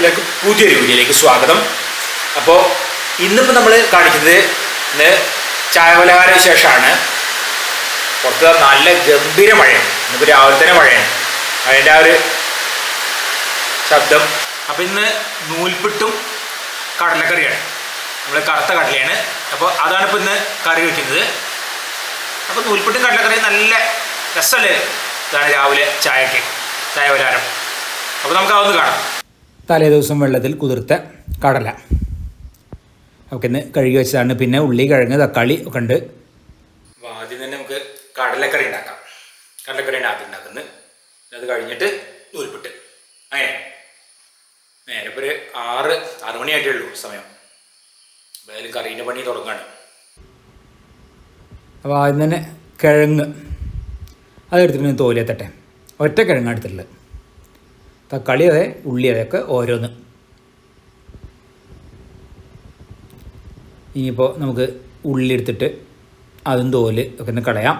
എല്ലാവർക്കും പുതിയൊരു വീഡിയോയിലേക്ക് സ്വാഗതം. അപ്പോൾ ഇന്നിപ്പോൾ നമ്മൾ കാണിക്കുന്നത് ഇന്ന് ചായപലഹാര ശേഷമാണ് പുറത്ത് നല്ല ഗംഭീര മഴയാണ്. ഇന്നിപ്പോൾ രാവിലെ തന്നെ മഴയാണ്. അതിന്റെ ആ ഒരു ശബ്ദം. അപ്പോൾ ഇന്ന് നൂൽപ്പിട്ടും കടലക്കറിയാണ്. നമ്മൾ കറുത്ത കടലയാണ്. അപ്പോൾ അതാണ് ഇപ്പോൾ ഇന്ന് കറി വയ്ക്കുന്നത് അപ്പോൾ നൂൽപ്പിട്ടും കടലക്കറിയും നല്ല രസമല്ലേ ഇതാണ് രാവിലെ ചായക്ക് ചായ പലഹാരം അപ്പോൾ നമുക്ക് അതൊന്ന് കാണാം. തലേ ദിവസം വെള്ളത്തിൽ കുതിർത്ത കടല. ഒക്കെ ഇന്ന് കഴുകി വെച്ചതാണ്. പിന്നെ ഉള്ളി കിഴങ്ങ് തക്കാളി ഒക്കെ ഉണ്ട്. ആദ്യം തന്നെ നമുക്ക് കടലക്കറി ഉണ്ടാക്കാം. കടലക്കറിയാണ് ആദ്യം ഉണ്ടാക്കുന്നത്. അത് കഴിഞ്ഞിട്ട് നൂൽപ്പിട്ട് അങ്ങനെ. നേരെ ഇപ്പോൾ ഒരു ആറ് ആറ് മണിയായിട്ടേ ഉള്ളൂ സമയം. അപ്പോൾ കറീന്റെ പണി തുടങ്ങാണ്. അപ്പോൾ ആദ്യം തന്നെ കിഴങ്ങ്. അതെടുത്തിട്ട് തോലിയെത്തട്ടെ ഒറ്റ കിഴങ്ങ് എടുത്തിട്ടുള്ളത്. തക്കാളി അതെ ഉള്ളി അതൊക്കെ ഓരോന്ന്. ഇനിയിപ്പോൾ നമുക്ക് ഉള്ളി എടുത്തിട്ട് അതും തോൽ ഒക്കെ ഒന്ന് കളയാം.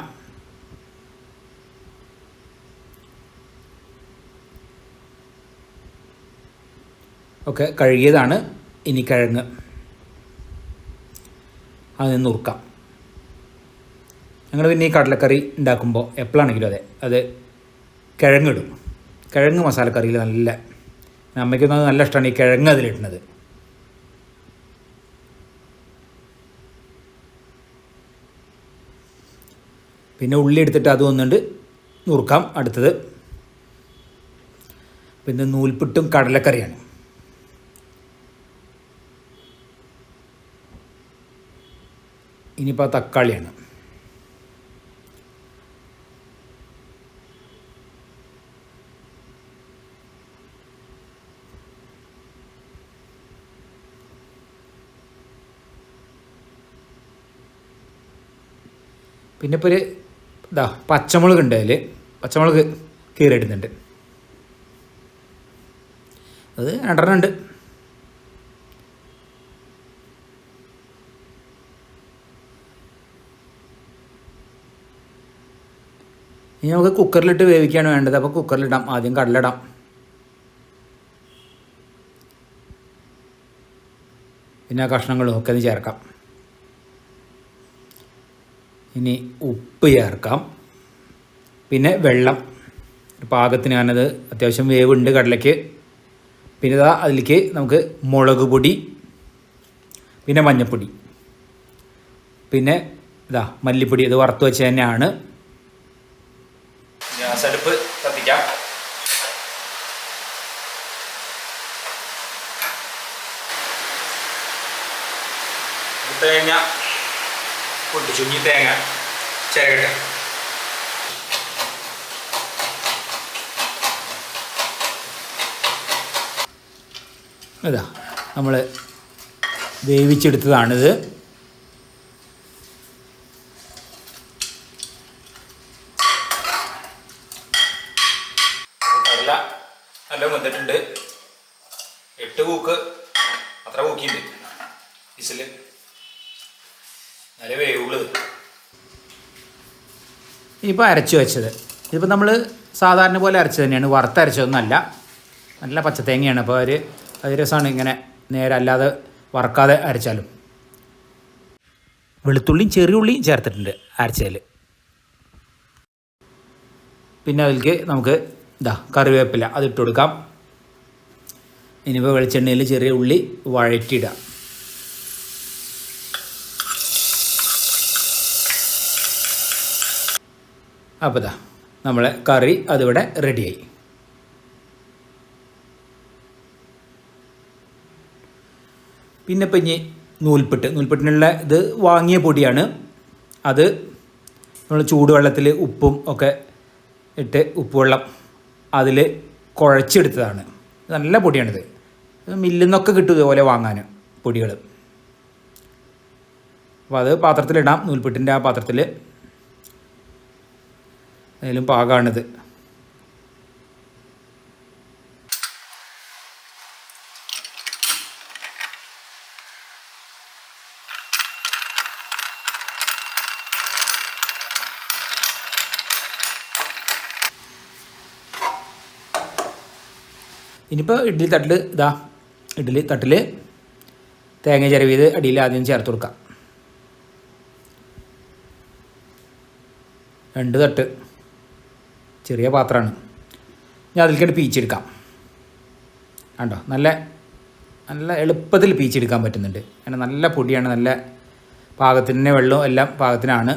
ഒക്കെ കഴുകിയതാണ്. ഇനി കിഴങ്ങ് അത് നുറുക്കാം. ഞങ്ങൾ പിന്നെ ഈ കടലക്കറി ഉണ്ടാക്കുമ്പോൾ എപ്പോഴാണെങ്കിലും അതെ അത് കിഴങ്ങിടും. കിഴങ്ങ് മസാലക്കറിയിൽ നല്ല അമ്മയ്ക്കൊന്നും നല്ല ഇഷ്ടമാണ് ഈ കിഴങ്ങ് അതിലിടുന്നത്. പിന്നെ ഉള്ളി എടുത്തിട്ട് അത് ഒന്നുണ്ട് നുറുക്കാം. അടുത്തത് പിന്നെ നൂൽപുട്ടും കടലക്കറിയാണ്. ഇനിയിപ്പോൾ തക്കാളിയാണ്. പിന്നെ ഇപ്പോൾ ഒരു ഇതാ പച്ചമുളക് ഉണ്ട് അതിൽ പച്ചമുളക് കീറിയിടുന്നുണ്ട്. അത് രണ്ടെണ്ണം ഉണ്ട്. ഇനി നമുക്ക് കുക്കറിലിട്ട് വേവിക്കുകയാണ് വേണ്ടത്. അപ്പോൾ കുക്കറിലിടാം. ആദ്യം കടലിടാം പിന്നെ കഷ്ണങ്ങളും ഒക്കെ ഒന്ന് ചേർക്കാം. ഇനി ഉപ്പ് ചേർക്കാം. പിന്നെ വെള്ളം. പാകത്തിന് ഞാനത് അത്യാവശ്യം വേവുണ്ട് കടലയ്ക്ക്. പിന്നെ ഇതാ അതിലേക്ക് നമുക്ക് മുളക് പൊടി പിന്നെ മഞ്ഞൾപ്പൊടി പിന്നെ ഇതാ മല്ലിപ്പൊടി ഇത് വറുത്ത് വെച്ച് തന്നെയാണ്. ഗ്യാസ് കത്തിക്കാം. ഇട്ട് കഴിഞ്ഞാൽ പൊട്ടിച്ചുഞ്ഞി തേങ്ങ ചിരകട്ടെ. അതാ നമ്മൾ വേവിച്ചെടുത്തതാണിത്. ഇപ്പോൾ അരച്ചു വെച്ചത്. ഇതിപ്പോൾ നമ്മൾ സാധാരണ പോലെ അരച്ചത് തന്നെയാണ്. വറുത്തരച്ചതൊന്നുമല്ല നല്ല പച്ചത്തേങ്ങയാണ്. അപ്പോൾ ഒരു അത് രസമാണ് ഇങ്ങനെ നേരെ അല്ലാതെ വറക്കാതെ അരച്ചാലും. വെളുത്തുള്ളിയും ചെറിയ ഉള്ളിയും ചേർത്തിട്ടുണ്ട് അരച്ചതിൽ. പിന്നെ അതിലേക്ക് നമുക്ക് ഇതാ കറിവേപ്പില അതിട്ട് കൊടുക്കാം. ഇനിയിപ്പോൾ വെളിച്ചെണ്ണയിൽ ചെറിയ ഉള്ളി വഴറ്റിയിടാം അപ്പോൾ ഇതാ നമ്മളെ കറി അതിവിടെ റെഡിയായി. പിന്നെ ഇപ്പം ഇനി നൂൽപ്പെട്ട് നൂൽപ്പെട്ടിനുള്ള ഇത് വാങ്ങിയ പൊടിയാണ്. അത് നമ്മൾ ചൂടുവെള്ളത്തിൽ ഉപ്പും ഒക്കെ ഇട്ട് ഉപ്പുവെള്ളം അതിൽ കുഴച്ചെടുത്തതാണ്. നല്ല പൊടിയാണിത്. മില്ലിൽ നിന്നൊക്കെ കിട്ടും ഇതുപോലെ വാങ്ങാൻ പൊടികൾ അപ്പോൾ അത് പാത്രത്തിലിടാം. നൂൽപ്പെട്ടിന്റെ ആ പാത്രത്തിൽ അതിലും പാകമാണിത് ഇനിയിപ്പോൾ ഇഡ്ഡലി തട്ടിൽ ഇതാ ഇഡ്ഡലി തട്ടിൽ തേങ്ങ ചിരവിയത് അടിയിൽ ആദ്യം ചേർത്ത് കൊടുക്കാം. രണ്ട് തട്ട്. ചെറിയ പാത്രമാണ്. ഞാൻ അതിലേക്കിട്ട് പീച്ചെടുക്കാം. കണ്ടോ? നല്ല നല്ല എളുപ്പത്തിൽ പീച്ചെടുക്കാൻ പറ്റുന്നുണ്ട്. അങ്ങനെ നല്ല പൊടിയാണ് നല്ല പാകത്തിന് വെള്ളവും എല്ലാം പാകത്തിനാണ്.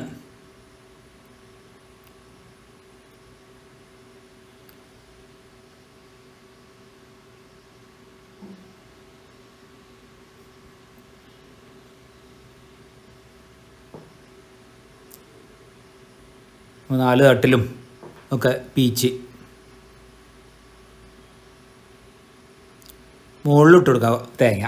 നാല് തട്ടിലും ഒക്കെ പീച്ച്. മുകളിലിട്ട് കൊടുക്കുക തേങ്ങ.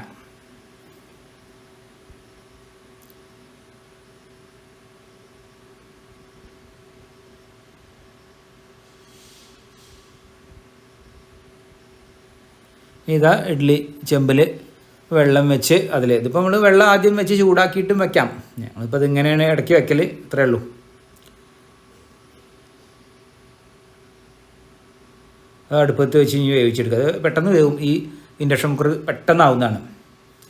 ഇതാ ഇഡ്ഡലി ചെമ്പിൽ വെള്ളം വെച്ച് അതിൽ ഇതിപ്പോൾ നമ്മൾ വെള്ളം ആദ്യം വെച്ച് ചൂടാക്കിയിട്ടും വെക്കാം. ഞങ്ങളിപ്പോൾ ഇതിങ്ങനെയാണ് ഇടയ്ക്ക് വെക്കൽ ഇത്രയേ ഉള്ളൂ. അടുപ്പത്ത് വെച്ച് ഇനി വേവിച്ചെടുക്കുക. അത് പെട്ടെന്ന് വേവും. ഈ ഇൻഡക്ഷൻ കുക്കർ പെട്ടെന്നാവുന്നതാണ്.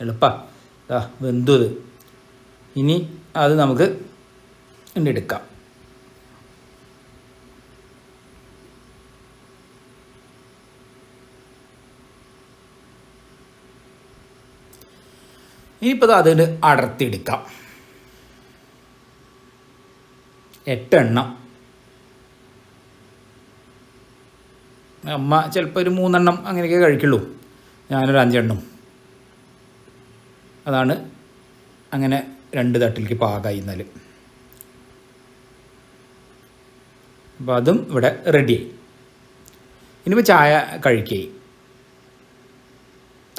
എളുപ്പമാണ് ആ വെന്തു അത് ഇനി അത് നമുക്ക് എടുക്കാം. ഇനിയിപ്പോൾ അതിന് അടർത്തിയെടുക്കാം എട്ടെണ്ണം. അമ്മ ചിലപ്പോൾ ഒരു മൂന്നെണ്ണം അങ്ങനെയൊക്കെ കഴിക്കുള്ളൂ. ഞാനൊരു അഞ്ചെണ്ണം. അതാണ് അങ്ങനെ രണ്ട് തട്ടിലേക്ക് പാകമായി എന്നാൽ അപ്പോൾ അതും ഇവിടെ റെഡിയായി ഇനിയിപ്പോൾ ചായ കഴിക്കുകയായി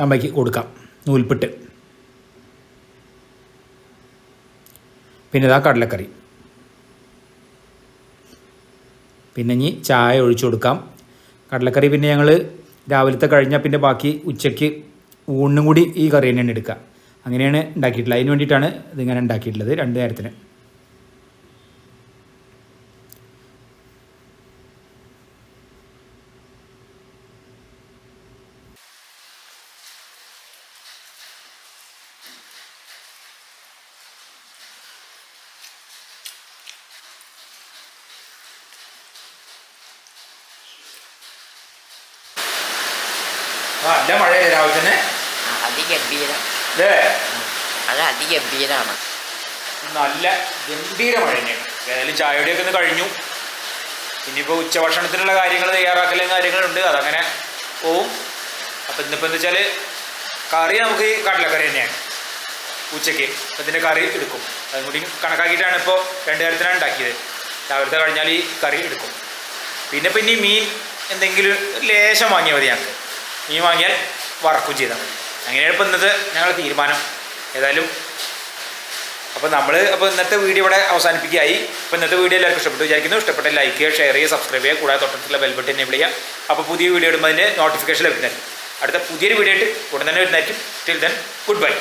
അമ്മയ്ക്ക് കൊടുക്കാം. നൂൽപ്പിട്ട്. പിന്നെ ഇതാ കടലക്കറി. പിന്നെ ഇനി ചായ ഒഴിച്ചു കൊടുക്കാം. കടലക്കറി പിന്നെ ഞങ്ങൾ രാവിലത്തെ കഴിഞ്ഞാൽ പിന്നെ ബാക്കി ഉച്ചയ്ക്ക് ഊണിനും കൂടി ഈ കറി തന്നെയാണ് എടുക്കുക. അങ്ങനെയാണ് ഉണ്ടാക്കിയിട്ടുള്ളത്. അതിന് വേണ്ടിയിട്ടാണ് ഇതിങ്ങനെ ഉണ്ടാക്കിയിട്ടുള്ളത് രണ്ട് നേരത്തിന്. നല്ല മഴയല്ലേ രാവിലെ തന്നെ? ആ, അതിഗംഭീരം അല്ലേ? അത് അതിഗംഭീരമാണ് നല്ല ഗംഭീര മഴ തന്നെയാണ് ഏതായാലും ചായയുടെയൊക്കെ ഒന്ന് കഴിഞ്ഞു. ഇനിയിപ്പോൾ ഉച്ചഭക്ഷണത്തിനുള്ള കാര്യങ്ങൾ തയ്യാറാക്കലും കാര്യങ്ങളുണ്ട്. അതങ്ങനെ പോവും. അപ്പം ഇന്നിപ്പോൾ എന്താ വെച്ചാൽ കറി നമുക്ക് കടലക്കറി തന്നെയാണ്. ഉച്ചയ്ക്ക്. അപ്പം ഇതിന്റെ കറി എടുക്കും. അതും കൂടി കണക്കാക്കിയിട്ടാണ് ഇപ്പോൾ രണ്ടു നേരത്തിനാണ് ഉണ്ടാക്കിയത്. രാവിലത്തെ കഴിഞ്ഞാൽ ഈ കറി എടുക്കും. പിന്നെ പിന്നെ ഈ മീൻ എന്തെങ്കിലും ലേശം വാങ്ങിയാൽ മതി ഞങ്ങൾക്ക്. മീൻ വാങ്ങിയാൽ വർക്കും ചെയ്താൽ മതി. അങ്ങനെയാണ് ഇപ്പോൾ ഇന്നത്തെ ഞങ്ങളുടെ തീരുമാനം. ഏതായാലും അപ്പോൾ നമ്മൾ അപ്പോൾ ഇന്നത്തെ വീഡിയോ ഇവിടെ അവസാനിപ്പിക്കുകയായി. അപ്പോൾ ഇന്നത്തെ വീഡിയോ എല്ലാവർക്കും ഇഷ്ടപ്പെട്ടു വിചാരിക്കുന്നു. ഇഷ്ടപ്പെട്ട ലൈക്ക് ചെയ്യുക ഷെയർ ചെയ്യുക സബ്സ്ക്രൈബ് ചെയ്യുക. കൂടാതെ തൊട്ടടുത്തുള്ള ബെൽബട്ടൻ എനേബിൾ ചെയ്യുക. അപ്പോൾ പുതിയ വീഡിയോ ഇടുമ്പോൾ അതിന്റെ നോട്ടിഫിക്കേഷൻ ലഭിക്കുന്നതായിരിക്കും. അടുത്ത പുതിയൊരു വീഡിയോ ആയിട്ട് ഉടൻ തന്നെ വരുന്നതായിരിക്കും. Till then good bye